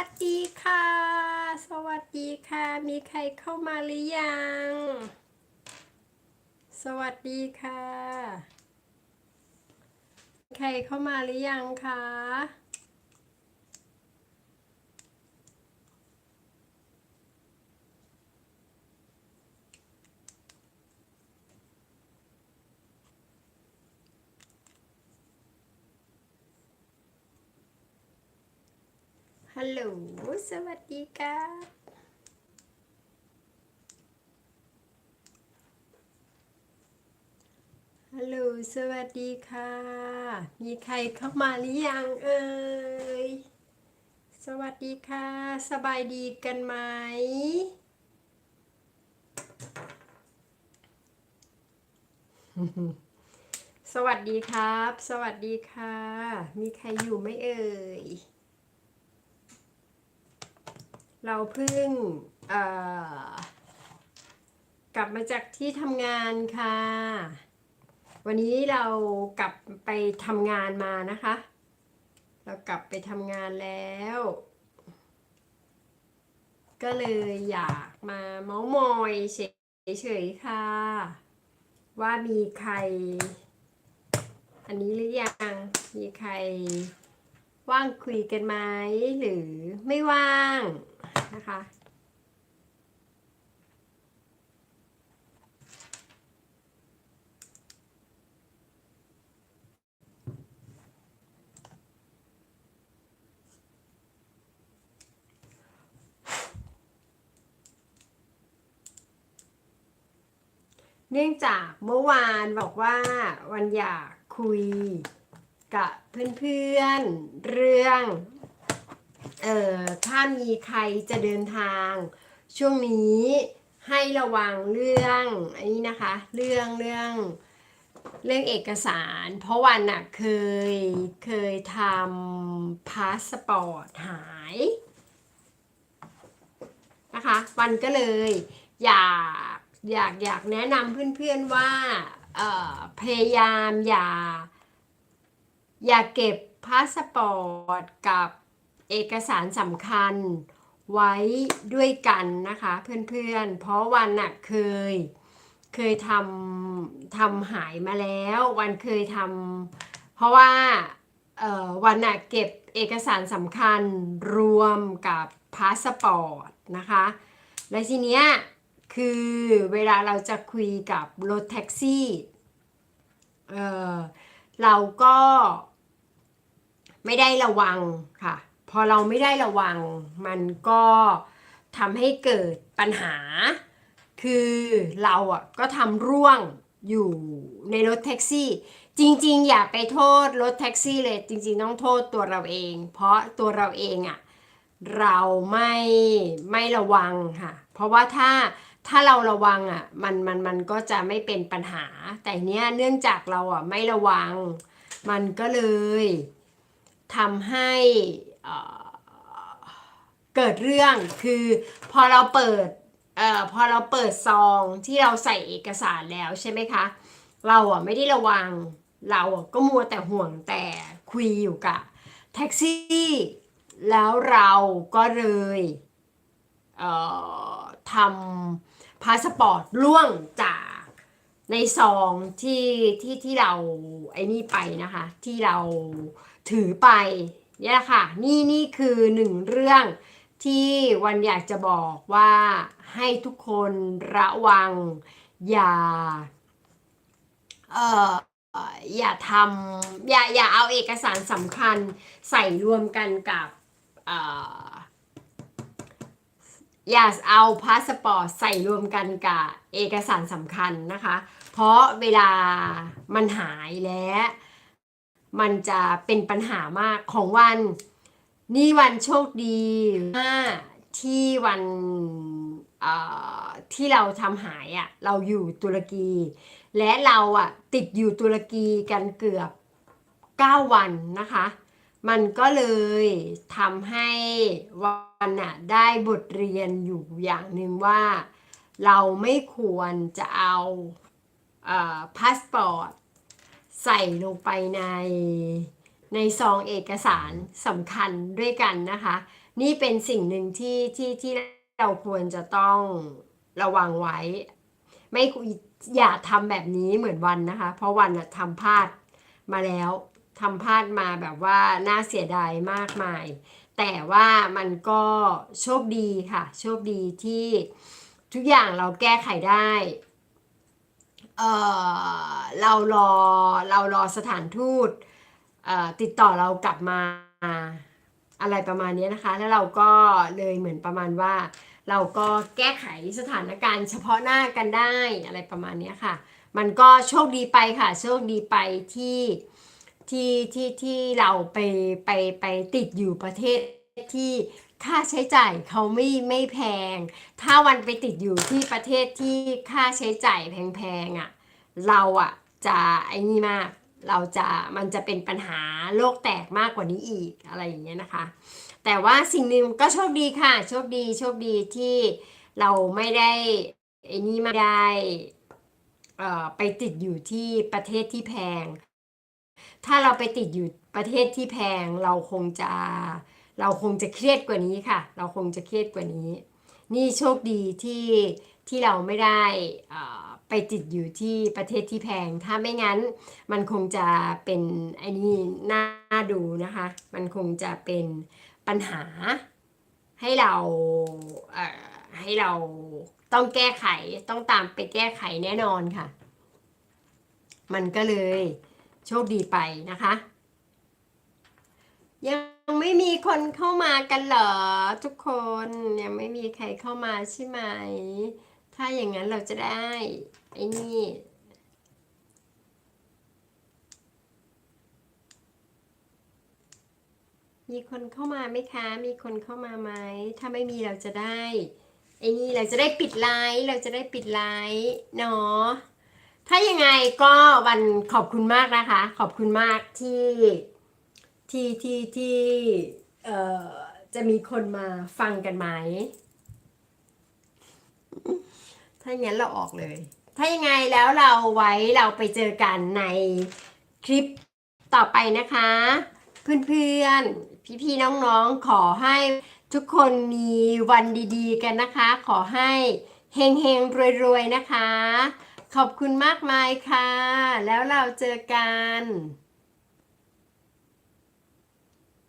วัสดีค่ะ สวัสดีค่ะ มีใครเข้ามาหรือยัง สวัสดีค่ะ ใครเข้ามาหรือยังคะ ฮัลโหล สวัสดีค่ะฮัลโหล สวัสดีค่ะ มีใครเข้ามาหรือยังเอ่ย สวัสดีค่ะ สบายดีกันไหมสวัสดีครับ สวัสดีค่ะ มีใครอยู่ไหมเอ่ย เราเพิ่งกลับมาจากที่ทำงานค่ะ วันนี้เรากลับไปทำงานมานะคะ เรากลับไปทำงานแล้ว ก็เลยอยากมาเมาส์มอยเฉยๆค่ะ ว่ามีใคร อันนี้หรือยังมีใครว่างคุยกันไหมหรือไม่ว่าง นะคะ เนื่องจากเมื่อวานบอกว่าวันอยากคุยกับเพื่อนๆเรื่อง เอ่อถ้ามีใครจะเดินทาง ช่วงนี้ให้ระวังเรื่องอันนี้นะคะ เรื่องเรื่องเรื่องเอกสาร เพราะวันน่ะเคยเคยทำพาสปอร์ตหายนะคะ วันก็เลยอยากอยากอยากแนะนำเพื่อนๆว่าเอ่อพยายามอย่า อย่าเก็บพาสปอร์ตกับ เอกสารสำคัญไว้ด้วยกันนะคะเพื่อนๆ เพราะวันน่ะเคยเคยทำทำหายมาแล้ว วันเคยทำเพราะว่าวันน่ะเก็บเอกสารสำคัญรวมกับพาสปอร์ตนะคะ และทีเนี้ยคือเวลาเราจะคุยกับรถแท็กซี่เเราก็ไม่ได้ระวังค่ะ พอเราไม่ได้ระวัง มันก็ทำให้เกิดปัญหา คือเราอะก็ทำร่วงอยู่ในรถแท็กซี่ จริง ๆ อย่าไปโทษรถแท็กซี่เลย จริง ๆ ต้องโทษตัวเราเอง เพราะตัวเราเองอะเราไม่ไม่ระวังค่ะ เพราะว่าถ้าถ้าเราระวังอะมันมันมันก็จะไม่เป็นปัญหา แต่เนี้ยเนื่องจากเราอะไม่ระวัง มันก็เลย ทำให้เเกิดเรื่องคือพอเราเปิดเอ่อพอเราเปิดซองที่เราใส่เอกสารแล้วใช่ไหมคะ เราอะไม่ได้ระวังเราอะก็มัวแต่ห่วงแต่คุยอยู่กับแท็กซี่แล้วเราก็เลยเอ่อทำพาสปอร์ตล่วงจาก ในซองที่ที่ที่เราไอ้นี่ไปนะคะ ที่เราถือไปเนี่ยค่ะ นี่นี่คือหนึ่งเรื่องที่วันอยากจะบอกว่าให้ทุกคนระวังอย่าเอ่อเอ่ออย่าทำอย่าอย่าเอาเอกสารสำคัญใส่รวมกันกับเอ่อ อย่าเอาพาสปอร์ตใส่รวมกันกับเอกสารสำคัญนะคะ เพราะเวลามันหายแล้วมันจะเป็นปัญหามากของวัน นี่วันโชคดีมากที่วันที่เราทำหายอะ่ะเราอยู่ตุรกี และเราอะติดอยู่ตุรกีกันเกือบ 9 วันนะคะ มันก็เลยทำให้วันน่ะได้บทเรียนอยู่อย่างหนึ่งว่า เราไม่ควรจะเอาพาสปอร์ตใส่ลงไปในในซองเอกสารสำคัญด้วยกันนะคะ นี่เป็นสิ่งหนึ่งที่ที่ที่เราควรจะต้องระวังไว้ ไม่อย่าทำแบบนี้เหมือนวันนะคะ เพราะวันอะทำพลาดมาแล้ว ทำพลาดมาแบบว่าน่าเสียดายมากมาย แต่ว่ามันก็โชคดีค่ะ โชคดีที่ทุกอย่างเราแก้ไขได้เออเรารอเรารอสถานทูตติดต่อเรากลับมาอะไรประมาณนี้นะคะ แล้วเราก็เลยเหมือนประมาณว่า เราก็แก้ไขสถานการณ์เฉพาะหน้ากันได้อะไรประมาณนี้ค่ะ มันก็โชคดีไปค่ะ โชคดีไปที่ ที่ที่ที่เราไปไปไปติดอยู่ประเทศที่ค่าใช้จ่ายเขาไม่ไม่แพง ถ้าวันไปติดอยู่ที่ประเทศที่ค่าใช้จ่ายแพงๆอะเราอะจะไอ้นี่มากเราจะมันจะเป็นปัญหาโลกแตกมากกว่านี้อีกอะไรอย่างเงี้ยนะคะ แต่ว่าสิ่งหนึ่งก็โชคดีค่ะ โชคดีโชคดีที่เราไม่ได้ไอ้นี่ไม่ได้เอ่อไปติดอยู่ที่ประเทศที่แพง ถ้าเราไปติดอยู่ประเทศที่แพงเราคงจะเราคงจะเครียดกว่านี้ค่ะ เราคงจะเครียดกว่านี้ นี่โชคดีที่ที่เราไม่ได้อ่อไปติดอยู่ที่ประเทศที่แพง ถ้าไม่งั้นมันคงจะเป็นไอ้นี่น่าดูนะคะ มันคงจะเป็นปัญหาให้เราเอ่อให้เราต้องแก้ไขต้องตามไปแก้ไขแน่นอนค่ะ มันก็เลย โชคดีไปนะคะ ยังไม่มีคนเข้ามากันเหรอทุกคนยังไม่มีใครเข้ามาใช่ไหม ถ้าอย่างนั้นเราจะได้ไอ้นี่มีคนเข้ามาไหมคะ มีคนเข้ามาไหม ถ้าไม่มีเราจะได้ ไอ้นี่เราจะได้ปิดไลฟ์ เราจะได้ปิดไลฟ์เนาะ ถ้ายังไงก็วันขอบคุณมากนะคะ ขอบคุณมากที่ที่ที่ที่เอ่อจะมีคนมาฟังกันไหม ถ้าอย่างนั้นเราออกเลย ถ้ายังไงแล้วเราไว้เราไปเจอกันในคลิปต่อไปนะคะ เพื่อนๆ พี่ๆ น้องๆ ขอให้ทุกคนมีวันดีๆ กันนะคะ ขอให้เฮงๆ รวยๆ นะคะ ขอบคุณมากมายค่ะ แล้วเราเจอกัน